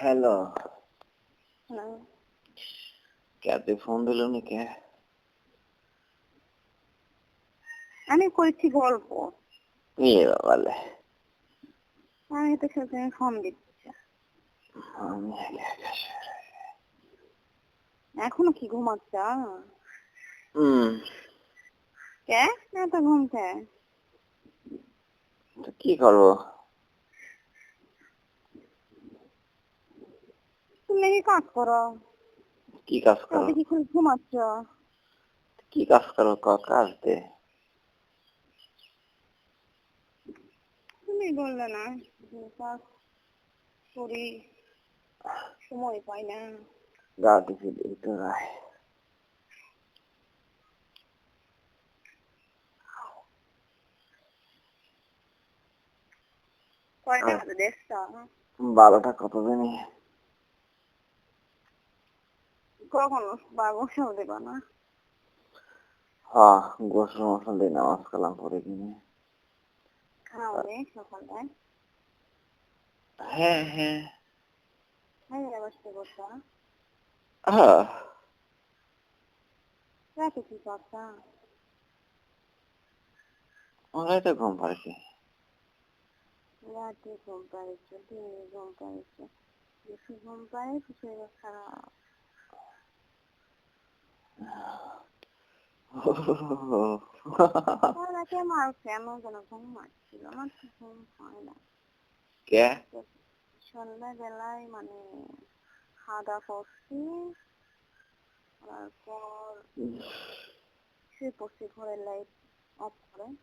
হ্যাঁ কে তুই ফোন দিল নি কে আমি করেছি গল্প ইয়ে বাবালে। আমি তো সাথে ফোন দিচ্ছি। আমি। এখনও কি ঘুমাচ্ছ? হুম। কে? না তো ঘুমছে তো কি করব? কি কাজ করো? কি কাজ করো? কি করে ঘুমাচ্ছ? কি কাজ করো কাজ দে। তুমি বললে না কাজ করি সময় পাই না। গা কিছু দিই তো রায় বারোটা কত দিনই কখন বা গোসল দেবা না। হ্যাঁ গোসল মোসল নামাজ কালাম করে কিনে। খাওয়াবে সকালটায় হ্যাঁ হ্যাঁ। হ্যাঁ করছ হ্যাঁ রাতে কি করছ ওরাই তো ঘুম পাড়ছি। রাতে ঘুম পাড়েছো দিনে ঘুম পাড়েছো। বেশি ঘুম পাড়ে শরীর খারাপ। খাওয়া দাওয়া লাইট অফ করে,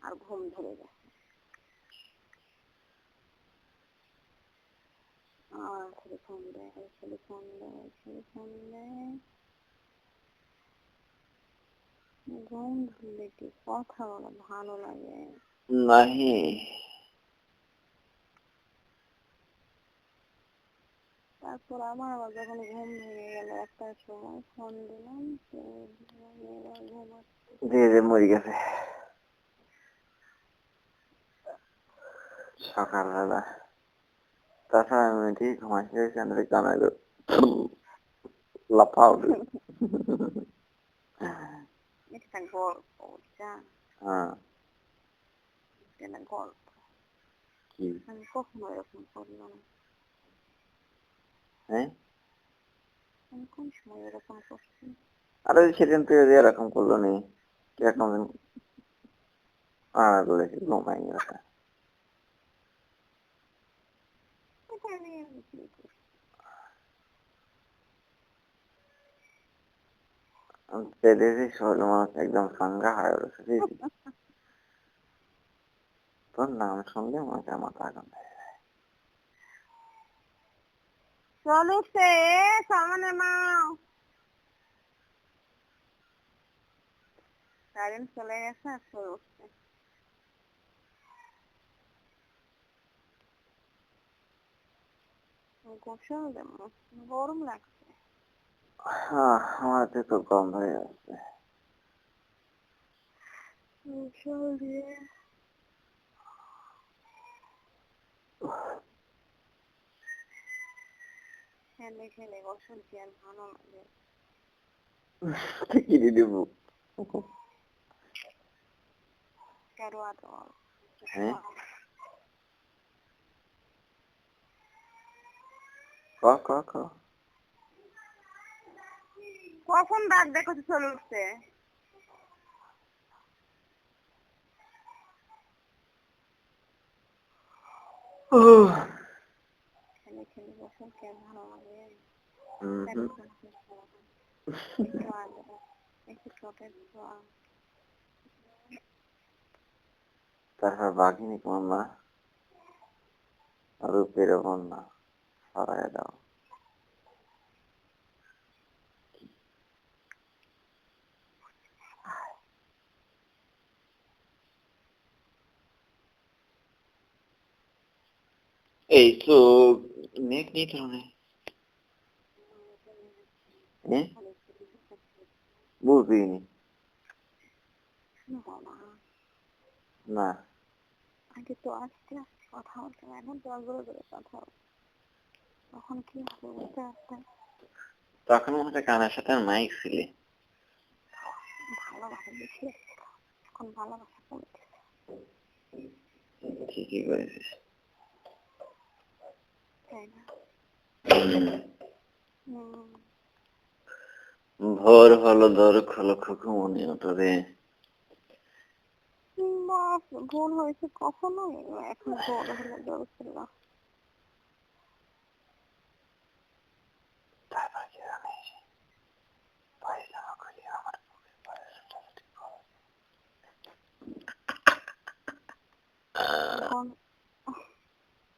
আর ঘুম ধরে গেছে। আর ছেলে ফোন দেয়, ছেলে ফোন দেয়, ছেলে ফোন দেয়। ঘুম ধরলে কি কথা বলা ভালো লাগে নাহি তারপর আমার আবার যখন ঘুম ভেঙে গেল একটার সময় ফোন দিলাম মরে গেছে। সকালবেলা। তাছাড়া আমি ঠিক ঘুমাইছি সেখানে কানে লাফাও একটা গল্প বুঝছা হ্যাঁ একটা গল্প কি আমি কখনো এরকম করলাম না হ্যাঁ আমি কোন সময় এরকম করছি আরে সেদিন তুই এরকম করল নি কীরকম আর বলেছি ঘুমাই এটা শরীর মানুষ একদম সাঙ্গা হয়ে উঠেছে বুঝলি? তোর নাম শুনলে মাথা মাথা আগুন ধরে যায়। চল উঠছে এ সামনে মাও কারেন্ট চলে গেছে আর চল উঠছে গোসল দেবো গরম লাগছে হ্যাঁ আমার তো গন্ধ হয়ে লাগে। কিনে দেবো। আদর হ্যাঁ? ক ক ক কখন ডাক দেখো তো চলে উঠছে খেলে খেলে গোসল কি আর ভালো লাগে হুম তেরো হুম। চোদ্দ ষোলো। একটু আদর একটু চটের ছোঁয়া তারপর বাঘিনী কন্যা রূপের বন্যা। সরাই দাও। না আগে তো আস্তে আস্তে কথা বলতাম এখন তো অগ্র করে কথা তখন কি হবে বুঝতে তখন হচ্ছে কানের সাথে মাইক ছিলে ভালোবাসা বেশি এখন ঠিকই করেছিস ভোর হলো দর খোলো খুকু মনে ওঠো রে হয়েছে কখনো এখন ভোর হলে খুলে। আমার বুকের পায়ে ছোটাছুটি করে। এখন একা একা একা হাসি আমি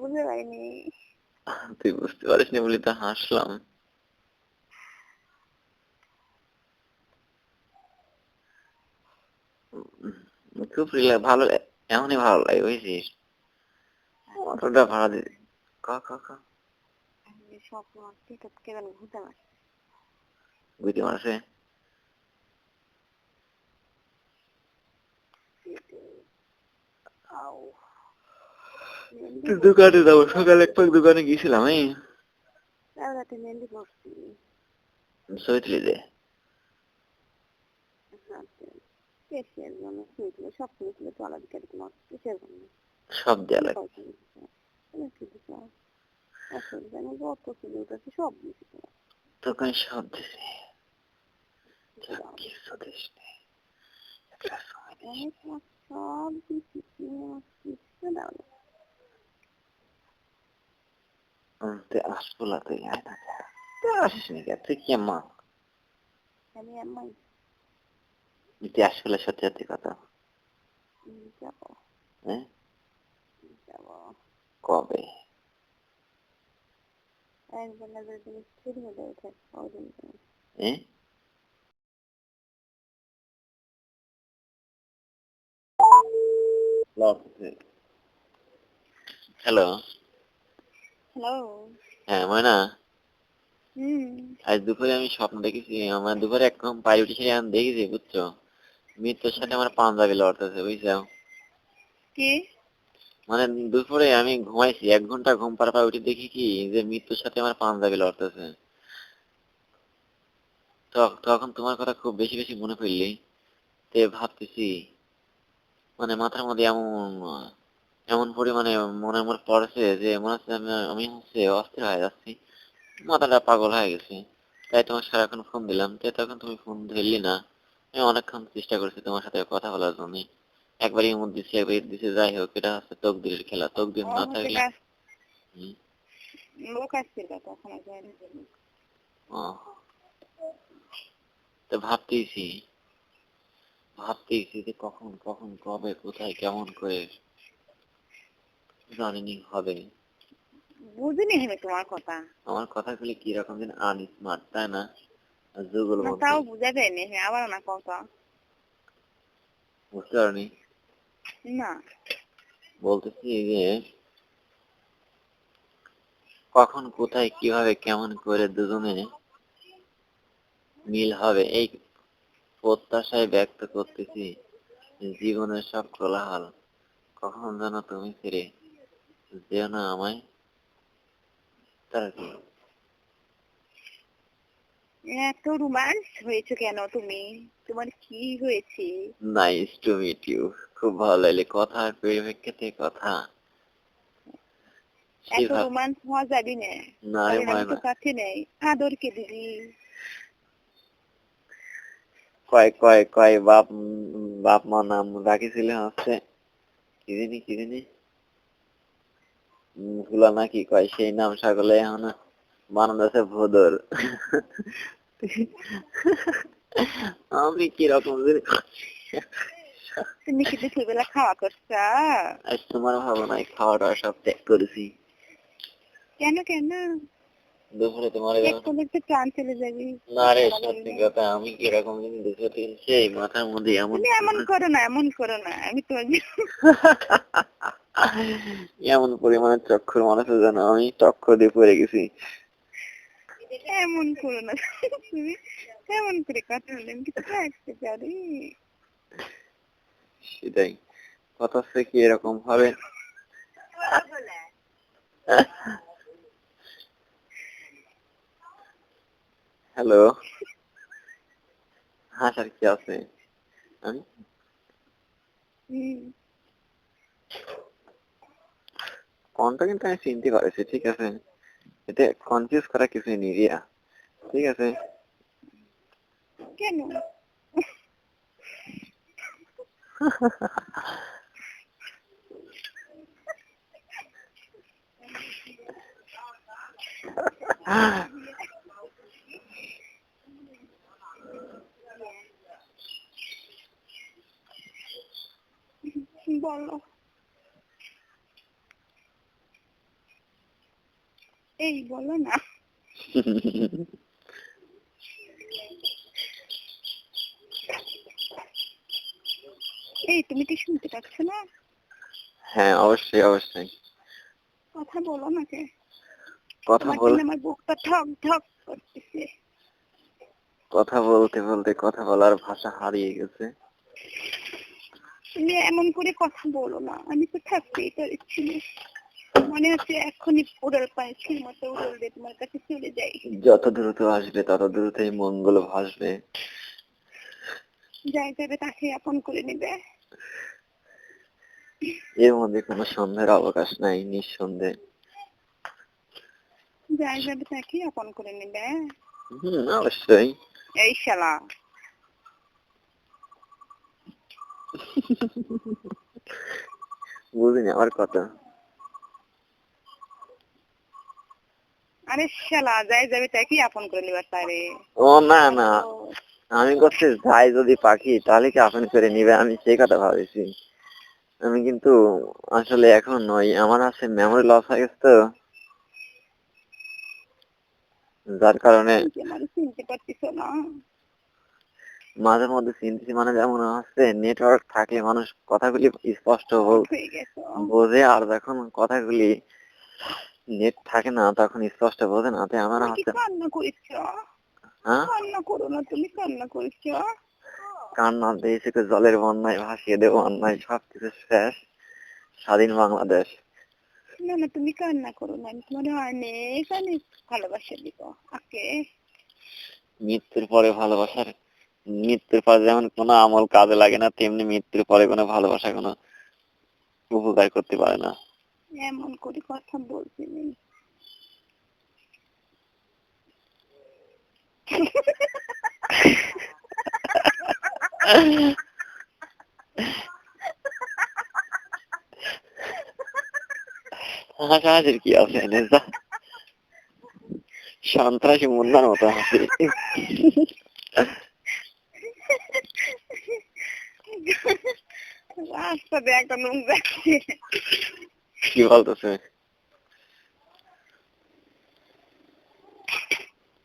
বুঝতে পারিনি। তুই বুঝতে বলি তো হাসলাম। খুব ভালো এমনই ভালো লাগে বুঝছিস? অটোটা ভাড়া দিবি ক ক ক। স্বপ্ন তো কেন ঘুরতে পারি বুঝতে পারছে আউ তুই দোকানে যাব সকালে এক পাক দোকানে গেছিলাম এই। রাতে মেহেন্দি করছি ছবি দে। কেসের জন্য শুয়েছিল সব শুয়েছিল তো আলাদা করে তোমার কিসের জন্য? সব দেয়া লাগে সব দিছে কিছু দিস নি। একটা সময় দিস। সব তুমি কিছু দাও না হুম, আসব না তুই আয় না তুই আসিস নি? তুই কি আমি আমার তুই আসলে সত্যি সত্যি কথা যাব হ্যাঁ যাব কবে একবেলা যদি স্থির হয়ে ওঠে ওদিন হ্যাঁ হ্যালো হ্যালো হ্যাঁ ময়না? হুম। আজ দুপুরে আমি স্বপ্ন দেখেছি আমার দুপুরে একদম পায়ে উঠেছি আমি দেখেছি বুঝছ? মৃত্যুর সাথে আমার পাঞ্জাবি লড়তেছে বুঝছ? কি? মানে দুপুরে আমি ঘুমাইছি এক ঘণ্টা ঘুম পার পায়ে উঠে দেখি কি যে মৃত্যুর সাথে আমার পাঞ্জাবি লড়তেছে। তো- তখন তোমার কথা খুব বেশি বেশি মনে পড়লি। তে ভাবতেছি মানে মাথার মধ্যে এমন এমন পরিমাণে মনে মনে পড়েছে যে মনে হচ্ছে আমি হচ্ছে অস্থির হয়ে যাচ্ছি। মাথাটা পাগল হয়ে গেছে। তাই তোমার সারাক্ষণ ফোন দিলাম। তাই তখন তুমি ফোন ধরলি না। আমি অনেকক্ষণ চেষ্টা করেছি তোমার সাথে কথা বলার জন্য। একবার ইমুদ দিছি একবার ঈদ দিছি যাই হোক এটা হচ্ছে তকদিরের খেলা। তকদির না থাকলে। তো ভাবতেইছি। ভাবতেইছি যে কখন কখন কবে কোথায় কেমন করে জানিনি হবে। বুঝিনি আমি তোমার কথা। আমার কথাগুলি কি রকম যেন আনস্মার্ট তাই না? যুগল তাও বুঝাবে নি আবার না কথা বুঝতে পারিনি? না। বলতেছি যে কখন কোথায় কীভাবে কেমন করে দুজনে মিল হবে এই প্রত্যাশায় ব্যক্ত করতেছি জীবনের সব কোলাহল। কখন যেন তুমি ফিরে যেও না আমায়। তার কি? এত রোমান্স হয়েছে কেন তুমি? তোমার কি হয়েছে? নাইস টু মিট ইউ খুব ভালো লাগলে। কথার পরিপ্রেক্ষিতে কথা। এত রোমান্স হওয়া যাবি না। না রে কাছে নেই। আদর কে দিবি। কয় কয় কয় বাপ বাপ মা নাম রাখিছিল হচ্ছে। কি জানি কি জানি। ভুলা নাকি কয় সেই নাম সকলে এখন বানাতেছে ভোদর। আমি কীরকম তুমি কি দুপুরবেলা খাওয়া করছ? আজ তোমার ভাবনায় খাওয়া দাওয়া সব ত্যাগ করেছি। কেন কেন? দুপুরে তোমার প্রাণ চলে যাবি। না রে সত্যি কথা আমি জানি দুপুরে থেকে সেই মাথার মধ্যে এমন তুমি এমন করো। না এমন করো না আমি তো এমন পরিমাণে চক্ষুর মানুষের যেন আমি চক্ষু দিয়ে পড়ে গেছি। এমন করো না। তুমি এমন করে কথা বলে আমি কিছু থাকতে পারি। সেটাই। কথা হচ্ছে কি এরকম হবে। হ্যালো? হাসার কি আছে? আমি? হুম ফোনটা কিন্তু আমি চিনতে পারছি ঠিক আছে এতে কনফিউজ করা কিছুই নেই রিয়া ঠিক আছে কেন বলো এই বলো না। এই তুমি কি শুনতে পাচ্ছ না? হ্যাঁ অবশ্যই অবশ্যই। কথা বলো না কে? কথা বল আমার বুকটা ঠক ঠক করতেছে। কথা বলতে বলতে কথা বলার ভাষা হারিয়ে গেছে। তুমি এমন করে কথা বলো না। আমি তো থাকতেই পারছি না। মনে হচ্ছে এখনই উড়াল পাইছির মতো উড়াল দিয়ে তোমার কাছে চলে যাই যত দ্রুত আসবে তত দ্রুতই মঙ্গল ভাসবে। যাই যাবে তাকে আপন করে নেবে। এর মধ্যে কোনো সন্দেহের অবকাশ নাই নিঃসন্দেহে। যাই যাবে তাকে আপন করে নেবে। হম অবশ্যই। এই শালা। বুঝিনি আমার কথা। আরে শালা যাই যাবে তাকে আপন করে নেবার পারে ও না না। আমি করছি যাই যদি পাখি তাহলে কি আপন করে নিবে? আমি সেই কথা ভাবেছি। আমি কিন্তু আসলে এখন নই আমার আছে মেমোরি লস হয়ে গেছে তো। যার কারণে তুমি চিনতে পারছিস না? মাঝে মধ্যে চিনতেছি মানে যেমন হচ্ছে নেটওয়ার্ক থাকলে মানুষ কথাগুলি স্পষ্ট হোক বোঝে আর যখন কথাগুলি নেট থাকে না তখন স্পষ্ট বোঝে না তাই আমার হচ্ছে কান্না করেছ? হ্যাঁ? কান্না করো না তুমি কান্না করেছ? কান্না দিয়েছে জলের বন্যায় ভাসিয়ে দেবো অন্যায় সবকিছু শেষ। স্বাধীন বাংলাদেশ। না না তুমি কান্না করো না আমি তোমার অনেক অনেক ভালোবাসা দিব। ওকে মৃত্যুর পরে ভালোবাসার মৃত্যুর পরে যেমন কোনো আমল কাজে লাগে না তেমনি মৃত্যুর পরে কোনো ভালোবাসা কোনো উপকার করতে পারে না। এমন করে কথা বলছি নি হাসাহাসির কি আছে যা সন্ত্রাসী মুন্নার মতো হাসি রাস্তা দিয়ে একটা লোক যাচ্ছে কি বলতেছে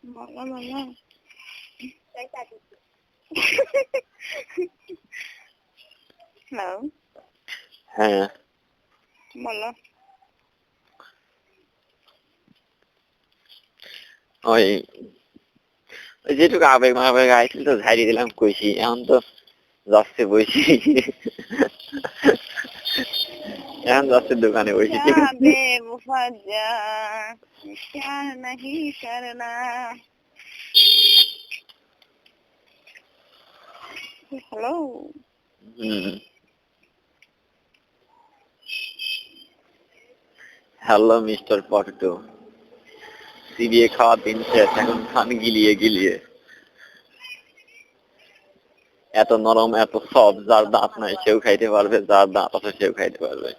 মামা মামা। হ্যাঁ। বলো। ওই যেটুকু আবেগ মাবেগ আইছিল তো ঝাড়িয়ে দিলাম কইছি। এখন তো যাচ্ছে বসি এখন যাচ্ছে দোকানে বসি hello? Hello mister potato. CBA খাওয়া দিন শেষ এখন খান গিলিয়ে গিলিয়ে। এত নরম, এত সব যার দাঁত নাই সেও খাইতে পারবে, যার দাঁত আছে সেও খাইতে পারবে।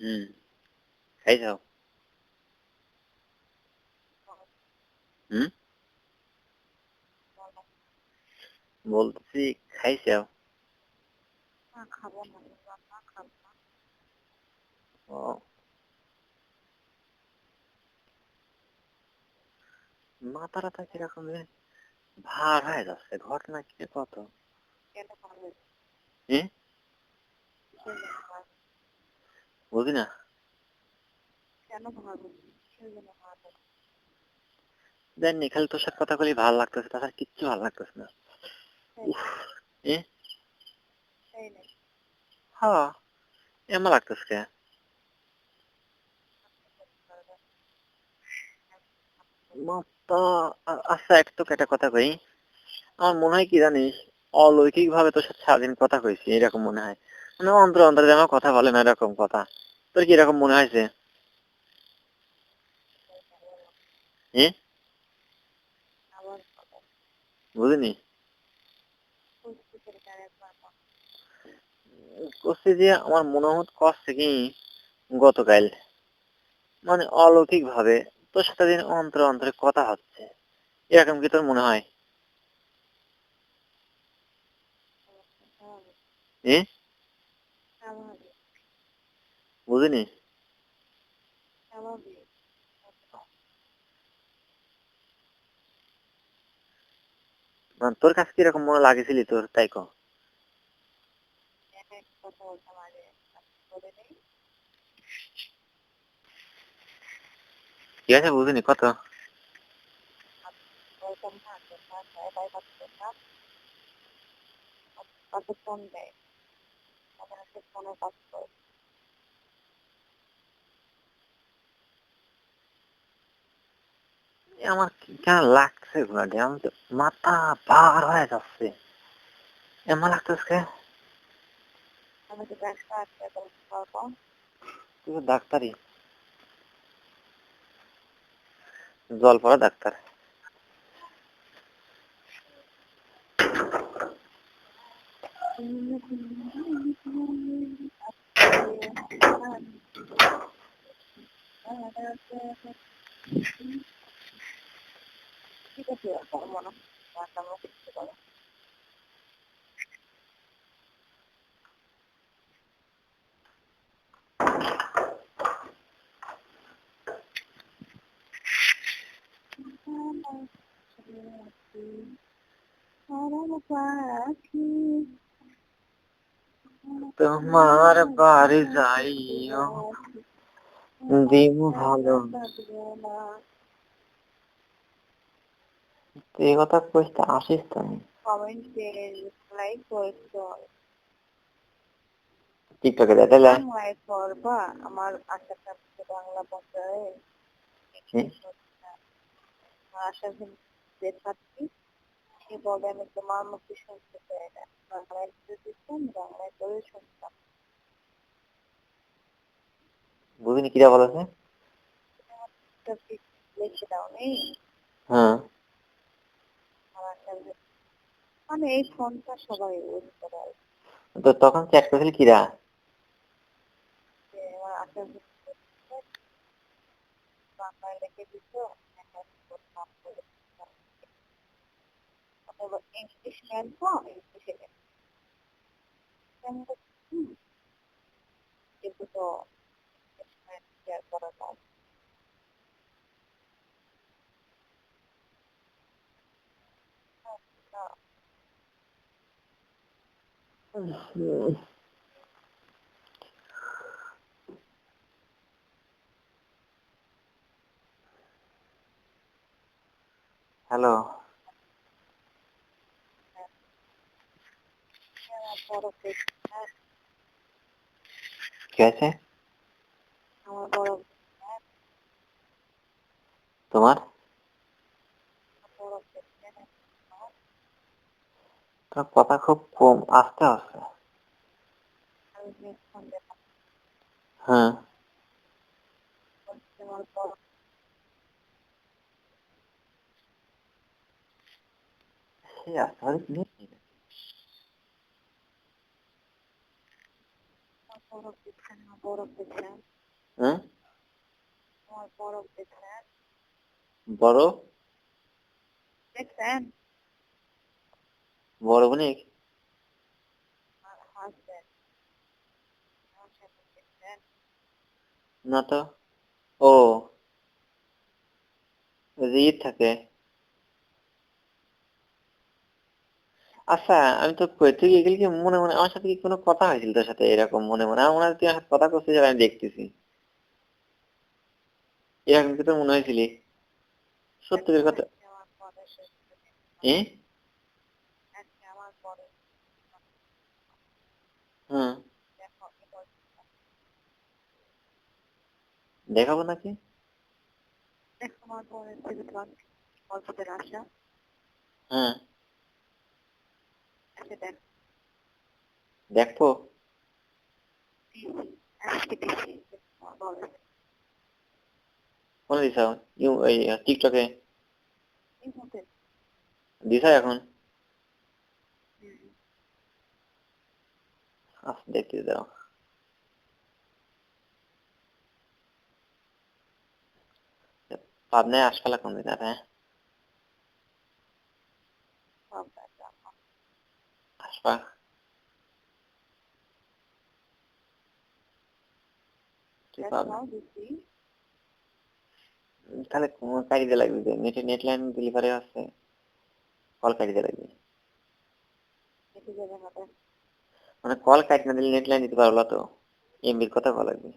হুম, খাইছ? হুম? বলতেছি খাইছ? খাব না রান্না খাব না। ও। মাথা রাতা কীরকম যে ভার হয়ে যাচ্ছে ঘটনা কি কত? বুঝি না। জানি খালি তোর সাথে কথা বলি ভালো লাগতেছে তাছাড়া কিচ্ছু ভালো লাগতেছে না। এ হ্যাঁ এমন লাগতেছে কে মাত্রা আচ্ছা একটু একটা কথা কই। আমার মনে হয় কি জানিস অলৌকিক ভাবে তোর সাথে সারাদিন কথা কইছি এরকম মনে হয়। মানে অন্তর অন্তরে যেন কথা বলে না এরকম কথা। তোর কি এরকম মনে হয়েছে হ্যাঁ বুঝিনি বুঝতে পেরে তার একবার কথা। করছে যে আমার মনে করছে কি গতকাল। মানে অলৌকিক ভাবে তোর সাথে দিন অন্তরে অন্তরে কথা হচ্ছে। এরকম কি তোর মনে হয়? বুঝিনি? মানে তোর কাছে কীরকম মনে লাগেছিলি তোর? তাই কো এক এক কথা বলতাম আগে বলে নেই ঠিক আছে বুঝিনি কত আমার কেন লাগছে ঘোড়াটি আমি তো মাথা বার হয়ে যাচ্ছে এমন লাগতেছে? আমি তো ব্যস্ত আছি এখন পারব তুই তো ডাক্তারই জল পড়া ডাক্তার। ঠিক আছে করব না আমরা কিছু করো পাখি তোমার বাড়ি যাইও দিব ভালো। তুই কথা কইতে আসিস। কমেন্টে লাইক করছ টিকটকে দেখে লাই লাইক করবা? আমার আশাটা বাংলা ভাষায় আশা যে সে বলে আমি তোমার মুখে শুনতে চাই না? বাংলায় দিতাম বাংলায় করে শুনতাম। বুঝিনি কিরা বলেছে লিখে দাও নেই হ্যাঁ। মানে এই ফোনটা সবাই ইউজ করে তো তখন চ্যাট করেছিলি কিরা? আমার বাংলায় লিখে দিত। অথবা ইংলিশ লেখো ইংলিশে লেখো আমি বলছি, হুম, কিন্তু তো শেয়ার করা যায় না হ্যালো বড় পেট হ্যাঁ, কি আছে আমার বড় হ্যাঁ, তোমার বড় পেট হ্যাঁ, তোমার কথা খুব কম আস্তে আস্তে আমি যে ফোন দেখলাম হ্যাঁ বলছি, আমার বড় সে আস্তে আস্তে নেই। আমার বড় পেট হ্যাঁ, বড় দেখছেন? বড় না তো ও। ঈদ থাকে। আচ্ছা আমি তো কই তুই এগুলি কি মনে মনে আমার সাথে কি কোনো কথা হয়েছিল তোর সাথে এরকম মনে মনে? আমার মনে হয় তুই আমার সাথে কথা করছিস আর আমি দেখতেছি। এরকম কি তোর মনে হয়েছিলি? সত্যিকার কথা এ? হ্যাঁ। দেখাবো নাকি? হ্যাঁ। দেখ। কোন দিশা ইউ টিকটকে? দিশা এখন? দেখতে দাও। পাবনায় আসপালা কোন দিন হ্যাঁ সব দেখা দিছি তাহলে কাটিতে লাগবে? যে নেটে নেট লাইন ডেলিভারি আছে কল কাটিতে লাগবে। মানে কল কাটি না দিলে নেট লাইন দিতে পারব না তো। এমবির কথা কল লাগবে।